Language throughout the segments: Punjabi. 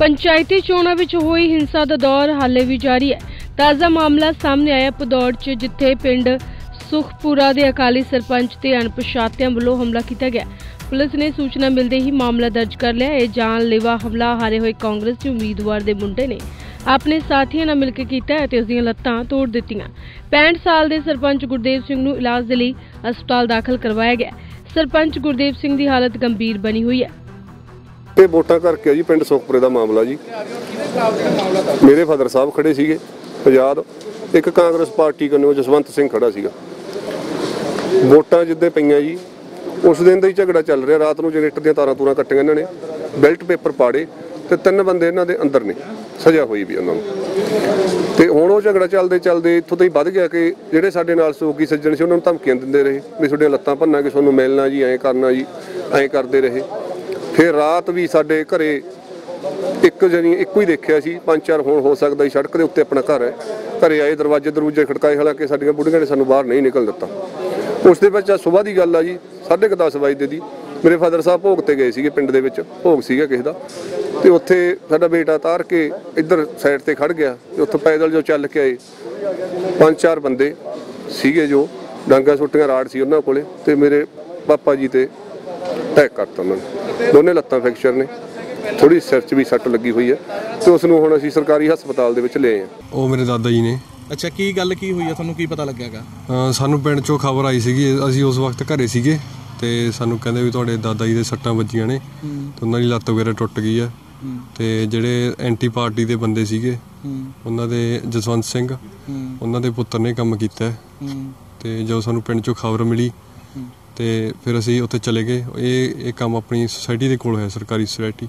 ਪੰਚਾਇਤੀ ਚੋਣਾਂ ਵਿੱਚ ਹੋਈ ਹਿੰਸਾ ਦਾ ਦੌਰ ਹਾਲੇ ਵੀ ਜਾਰੀ ਹੈ। ਤਾਜ਼ਾ ਮਾਮਲਾ ਸਾਹਮਣੇ ਆਇਆ ਪਦੌੜ 'ਚ, ਜਿੱਥੇ ਪਿੰਡ ਸੁਖਪੁਰਾ ਦੇ ਅਕਾਲੀ ਸਰਪੰਚ ਤੇ ਅਣਪਛਾਤਿਆਂ ਵੱਲੋਂ ਹਮਲਾ ਕੀਤਾ ਗਿਆ। ਪੁਲਿਸ ਨੇ ਸੂਚਨਾ ਮਿਲਦੇ ਹੀ ਮਾਮਲਾ ਦਰਜ ਕਰ ਲਿਆ। ਇਹ ਜਾਨਲੇਵਾ ਹਮਲਾ ਹਾਰੇ ਹੋਏ ਕਾਂਗਰਸ ਦੇ ਉਮੀਦਵਾਰ ਦੇ ਮੁੰਡੇ ਨੇ ਆਪਣੇ ਸਾਥੀਆਂ ਨਾਲ ਮਿਲ ਕੇ ਕੀਤਾ ਅਤੇ ਉਸ ਦੀਆਂ ਲੱਤਾਂ ਤੋੜ ਦਿੱਤੀਆਂ। 65 ਸਾਲ ਦੇ ਸਰਪੰਚ ਗੁਰਦੇਵ ਸਿੰਘ ਨੂੰ ਇਲਾਜ ਦੇ ਲਈ ਹਸਪਤਾਲ ਦਾਖਲ ਕਰਵਾਇਆ ਗਿਆ। ਸਰਪੰਚ ਗੁਰਦੇਵ ਸਿੰਘ ਦੀ ਹਾਲਤ ਗੰਭੀਰ ਬਣੀ ਹੋਈ ਹੈ। ਤੇ ਵੋਟਾਂ ਕਰਕੇ ਜੀ, ਪਿੰਡ ਸੁਖਪੁਰੇ ਦਾ ਮਾਮਲਾ ਜੀ। ਮੇਰੇ ਫਾਦਰ ਸਾਹਿਬ ਖੜੇ ਸੀਗੇ, ਆਜ਼ਾਦ। ਇੱਕ ਕਾਂਗਰਸ ਪਾਰਟੀ ਕੰਨੋਂ ਜਸਵੰਤ ਸਿੰਘ ਖੜਾ ਸੀਗਾ। ਵੋਟਾਂ ਜਿੱਦੇ ਪਈਆਂ ਜੀ, ਉਸ ਦਿਨ ਦਾ ਹੀ ਝਗੜਾ ਚੱਲ ਰਿਹਾ, ਰਾਤ ਨੂੰ ਜਨਰੇਟਰ ਦੀਆਂ ਤਾਰਾਂ ਤੂਰਾਂ ਕੱਟੀਆਂ ਇਹਨਾਂ ਨੇ, ਬੈਲਟ ਪੇਪਰ ਪਾੜੇ ਤੇ ਤਿੰਨ ਬੰਦੇ ਇਹਨਾਂ ਦੇ ਅੰਦਰ ਨੇ, ਸਜ਼ਾ ਹੋਈ ਵੀ ਉਹਨਾਂ ਨੂੰ। ਤੇ ਹੁਣ ਉਹ ਝਗੜਾ ਚੱਲਦੇ ਚੱਲਦੇ ਇੱਥੋਂ ਤੋਂ ਹੀ ਵੱਧ ਗਿਆ ਕਿ ਜਿਹੜੇ ਸਾਡੇ ਨਾਲ ਸੋਗੀ ਸੱਜਣ ਸੀ, ਉਹਨਾਂ ਨੂੰ ਧਮਕੀਆਂ ਦਿੰਦੇ ਰਹੇ, ਵੀ ਤੁਹਾਡੀਆਂ ਲੱਤਾਂ ਭੰਨਾਂਗੇ, ਤੁਹਾਨੂੰ ਮਿਲਣਾ ਜੀ, ਐਂ ਕਰਨਾ ਜੀ, ਐਂ ਕਰਦੇ ਰਹੇ। ਫਿਰ ਰਾਤ ਵੀ ਸਾਡੇ ਘਰੇ ਇੱਕ ਜਣੀ ਇੱਕੋ ਹੀ ਦੇਖਿਆ ਸੀ, ਪੰਜ ਚਾਰ ਹੁਣ ਹੋ ਸਕਦਾ ਸੀ ਸੜਕ ਦੇ ਉੱਤੇ ਆਪਣਾ ਘਰ ਹੈ। ਘਰੇ ਆਏ ਦਰਵਾਜ਼ੇ ਦਰੂਜੇ ਖੜਕਾਏ, ਹਾਲਾਂਕਿ ਸਾਡੀਆਂ ਬੁੜੀਆਂ ਨੇ ਸਾਨੂੰ ਬਾਹਰ ਨਹੀਂ ਨਿਕਲ ਦਿੱਤਾ। ਉਸ ਦੇ ਵਿੱਚ ਸਵੇਰ ਦੀ ਗੱਲ ਆ ਜੀ 10:30 ਵਜੇ ਦੀ। ਮੇਰੇ ਫਾਦਰ ਸਾਹਿਬ ਭੋਗ ਤੇ ਗਏ ਸੀਗੇ, ਪਿੰਡ ਦੇ ਵਿੱਚ, ਭੋਗ ਸੀਗਾ ਕਿਸੇ ਦਾ। ਤੇ ਉੱਥੇ ਸਾਡਾ ਬੇਟਾ ਤਾਰ ਕੇ ਇੱਧਰ ਸਾਈਡ ਤੇ ਖੜ ਗਿਆ ਤੇ ਉੱਥੋਂ ਪੈਦਲ ਜੋ ਚੱਲ ਕੇ ਆਏ। ਪੰਜ ਚਾਰ ਬੰਦੇ ਸੀਗੇ ਜੋ, ਡਾਂਗਾ ਸੁੱਟੀਆਂ, ਰਾੜ ਸੀ ਉਹਨਾਂ ਕੋਲੇ ਤੇ ਮੇਰੇ ਪਾਪਾ ਜੀ ਤੇ ਅਟੈਕ ਕਰਤਾ ਉਹਨਾਂ ਨੇ। ਦੋਨੇ ਲੱਤਾਂ ਫ੍ਰੈਕਚਰ ਨੇ। ਥੋੜੀ ਸਿਰ 'ਚ ਵੀ ਸੱਟ ਲੱਗੀ ਹੋਈ ਹੈ। ਤੇ ਉਸ ਨੂੰ ਹੁਣ ਅਸੀਂ ਸਰਕਾਰੀ ਹਸਪਤਾਲ ਦੇ ਵਿੱਚ ਲਏ ਆ ਉਹ ਮੇਰੇ ਦਾਦਾ ਜੀ ਨੇ। ਅੱਛਾ ਕੀ ਗੱਲ ਕੀ ਹੋਈ ਆ? ਤੁਹਾਨੂੰ ਕੀ ਪਤਾ ਲੱਗਿਆਗਾ ਅਹ ਸਾਨੂੰ ਪਿੰਡ ਚੋਂ ਖਬਰ ਆਈ ਸੀਗੀ। ਅਸੀਂ ਉਸ ਵਕਤ ਘਰੇ ਸੀਗੇ ਤੇ ਸਾਨੂੰ ਕਹਿੰਦੇ ਵੀ ਤੁਹਾਡੇ ਦਾਦਾ ਜੀ ਦੇ ਸੱਟਾਂ ਵੱਜੀਆਂ ਨੇ ਤੇ ਉਹਨਾਂ ਦੀ ਲੱਤ ਵਗੈਰਾ ਟੁੱਟ ਗਈ ਹੈ। ਤੇ ਜਿਹੜੇ ਐਂਟੀ ਪਾਰਟੀ ਦੇ ਬੰਦੇ ਸੀਗੇ ਉਹਨਾਂ ਦੇ ਜਸਵੰਤ ਸਿੰਘ ਉਹਨਾਂ ਦੇ ਪੁੱਤਰ ਨੇ ਕੰਮ ਕੀਤਾ। ਹੈ। ਤੇ ਜਦੋਂ ਸਾਨੂੰ ਪਿੰਡ ਚੋਂ ਖਬਰ ਮਿਲੀ ਤੇ ਫਿਰ ਅਸੀਂ ਉੱਥੇ ਚਲੇ ਗਏ। ਇਹ ਇਹ ਕੰਮ ਆਪਣੀ ਸੁਸਾਇਟੀ ਦੇ ਕੋਲ ਹੋਇਆ ਸਰਕਾਰੀ ਸੁਸਾਇਟੀ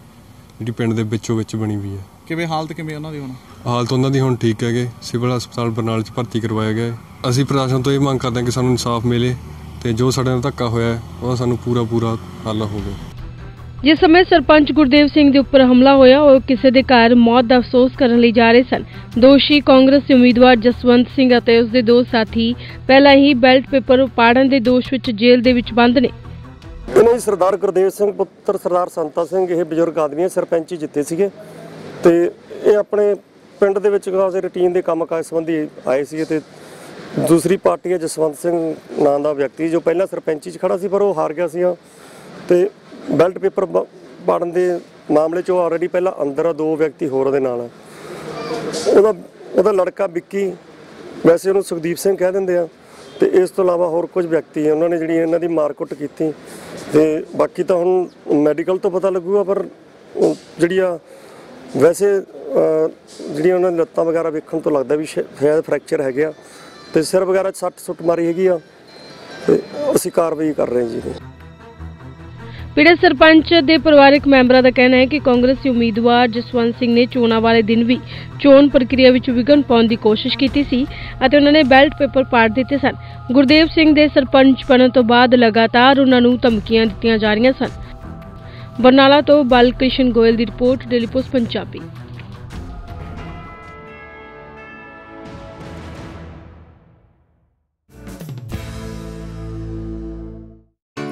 ਜਿਹੜੀ ਪਿੰਡ ਦੇ ਵਿੱਚੋਂ ਵਿੱਚ ਬਣੀ ਹੋਈ ਹੈ। ਕਿਵੇਂ ਹਾਲਤ ਕਿਵੇਂ ਉਹਨਾਂ ਦੀ ਹੁਣ? ਹਾਲਤ ਉਹਨਾਂ ਦੀ ਹੁਣ ਠੀਕ ਹੈਗੇ। ਸਿਵਲ ਹਸਪਤਾਲ ਬਰਨਾਲ 'ਚ ਭਰਤੀ ਕਰਵਾਇਆ ਗਿਆ ਹੈ। ਅਸੀਂ ਪ੍ਰਸ਼ਾਸਨ ਤੋਂ ਇਹ ਮੰਗ ਕਰਦੇ ਹਾਂ ਕਿ ਸਾਨੂੰ ਇਨਸਾਫ ਮਿਲੇ ਤੇ ਜੋ ਸਾਡੇ ਨਾਲ ਧੱਕਾ ਹੋਇਆ ਹੈ, ਉਹਦਾ ਸਾਨੂੰ ਪੂਰਾ ਪੂਰਾ ਹੱਲ ਹੋਵੇ। ਜਿਸ ਸਮੇਂ ਸਰਪੰਚ ਗੁਰਦੇਵ ਸਿੰਘ ਦੇ ਉੱਪਰ ਹਮਲਾ ਹੋਇਆ, ਉਹ ਕਿਸੇ ਦੇ ਘਰ ਮੌਤ ਦਾ ਅਫਸੋਸ ਕਰਨ ਲਈ ਜਾ ਰਹੇ ਸਨ। ਦੋਸ਼ੀ ਕਾਂਗਰਸ ਦੇ ਉਮੀਦਵਾਰ ਜਸਵੰਤ ਸਿੰਘ ਅਤੇ ਉਸ ਦੇ ਦੋ ਸਾਥੀ ਪਹਿਲਾਂ ਹੀ ਬੈਲਟ ਪੇਪਰ ਪਾੜਨ ਦੇ ਦੋਸ਼ ਵਿੱਚ ਜੇਲ੍ਹ ਦੇ ਵਿੱਚ ਬੰਦ ਨੇ। ਇਹਨਾਂ ਸਰਦਾਰ ਗੁਰਦੇਵ ਸਿੰਘ, ਪੁੱਤਰ ਸਰਦਾਰ ਸੰਤਾ ਸਿੰਘ, ਇਹ ਬਜ਼ੁਰਗ ਆਦਮੀ ਸਰਪੰਚੀ ਜਿੱਤੇ ਸੀਗੇ। ਤੇ ਇਹ ਆਪਣੇ ਪਿੰਡ ਦੇ ਵਿੱਚ ਖਾਸੇ ਰੁਟੀਨ ਦੇ ਕੰਮਕਾਜ ਸੰਬੰਧੀ ਆਏ ਸੀ ਤੇ ਦੂਸਰੀ ਪਾਰਟੀ ਹੈ ਜਸਵੰਤ ਸਿੰਘ ਨਾਂ ਦਾ ਵਿਅਕਤੀ, ਜੋ ਪਹਿਲਾਂ ਸਰਪੰਚੀ 'ਚ ਖੜਾ ਸੀ, ਪਰ ਉਹ ਹਾਰ ਗਿਆ ਸੀ ਤੇ ਬੈਲਟ ਪੇਪਰ ਪਾੜਨ ਦੇ ਮਾਮਲੇ 'ਚ ਉਹ ਆਲਰੇਡੀ ਪਹਿਲਾਂ ਅੰਦਰ ਆ ਦੋ ਵਿਅਕਤੀ ਹੋਰ ਦੇ ਨਾਲ ਉਹਦਾ ਉਹਦਾ ਲੜਕਾ ਵਿੱਕੀ, ਵੈਸੇ ਉਹਨੂੰ ਸੁਖਦੀਪ ਸਿੰਘ ਕਹਿ ਦਿੰਦੇ ਆ। ਤੇ ਇਸ ਤੋਂ ਇਲਾਵਾ ਹੋਰ ਕੁਝ ਵਿਅਕਤੀ ਉਹਨਾਂ ਨੇ ਜਿਹੜੀ ਇਹਨਾਂ ਦੀ ਮਾਰਕੁੱਟ ਕੀਤੀ। ਤੇ ਬਾਕੀ ਤਾਂ ਹੁਣ ਮੈਡੀਕਲ ਤੋਂ ਪਤਾ ਲੱਗੂਗਾ, ਪਰ ਜਿਹੜੀ ਆ, ਵੈਸੇ ਜਿਹੜੀਆਂ ਉਹਨਾਂ ਦੀ ਲੱਤਾਂ ਵਗੈਰਾ ਵੇਖਣ ਤੋਂ ਲੱਗਦਾ ਵੀ ਸ਼ਾ- ਸ਼ਾਇਦ ਫ੍ਰੈਕਚਰ ਹੈਗੇ ਆ। ਤੇ ਸਿਰ ਵਗੈਰਾ 'ਚ ਸੱਟ ਸੁੱਟ ਮਾਰੀ ਹੈਗੀ ਆ। ਤੇ ਅਸੀਂ ਕਾਰਵਾਈ ਕਰ ਰਹੇ ਜੀ। ਪੀੜਤ ਸਰਪੰਚ ਦੇ ਪਰਿਵਾਰਕ ਮੈਂਬਰਾਂ ਦਾ ਕਹਿਣਾ ਹੈ ਕਿ ਕਾਂਗਰਸੀ ਉਮੀਦਵਾਰ ਜਸਵੰਤ ਸਿੰਘ ਨੇ ਚੋਣਾਂ ਵਾਲੇ ਦਿਨ ਵੀ ਚੋਣ ਪ੍ਰਕਿਰਿਆ ਵਿੱਚ ਵਿਘਨ ਪਾਉਣ ਦੀ ਕੋਸ਼ਿਸ਼ ਕੀਤੀ ਸੀ ਅਤੇ ਉਹਨਾਂ ਨੇ ਬੈਲਟ ਪੇਪਰ ਪਾੜ ਦਿੱਤੇ ਸਨ। ਗੁਰਦੇਵ ਸਿੰਘ ਦੇ ਸਰਪੰਚ ਬਣਨ ਤੋਂ ਬਾਅਦ ਲਗਾਤਾਰ ਉਹਨਾਂ ਨੂੰ ਧਮਕੀਆਂ ਦਿੱਤੀਆਂ ਜਾ ਰਹੀਆਂ ਸਨ। ਬਰਨਾਲਾ ਤੋਂ ਬਲਕ੍ਰਿਸ਼ਨ ਗੋਇਲ ਦੀ ਰਿਪੋਰਟ, ਡੇਲੀ ਪੋਸਟ, ਪੰਜਾਬੀ।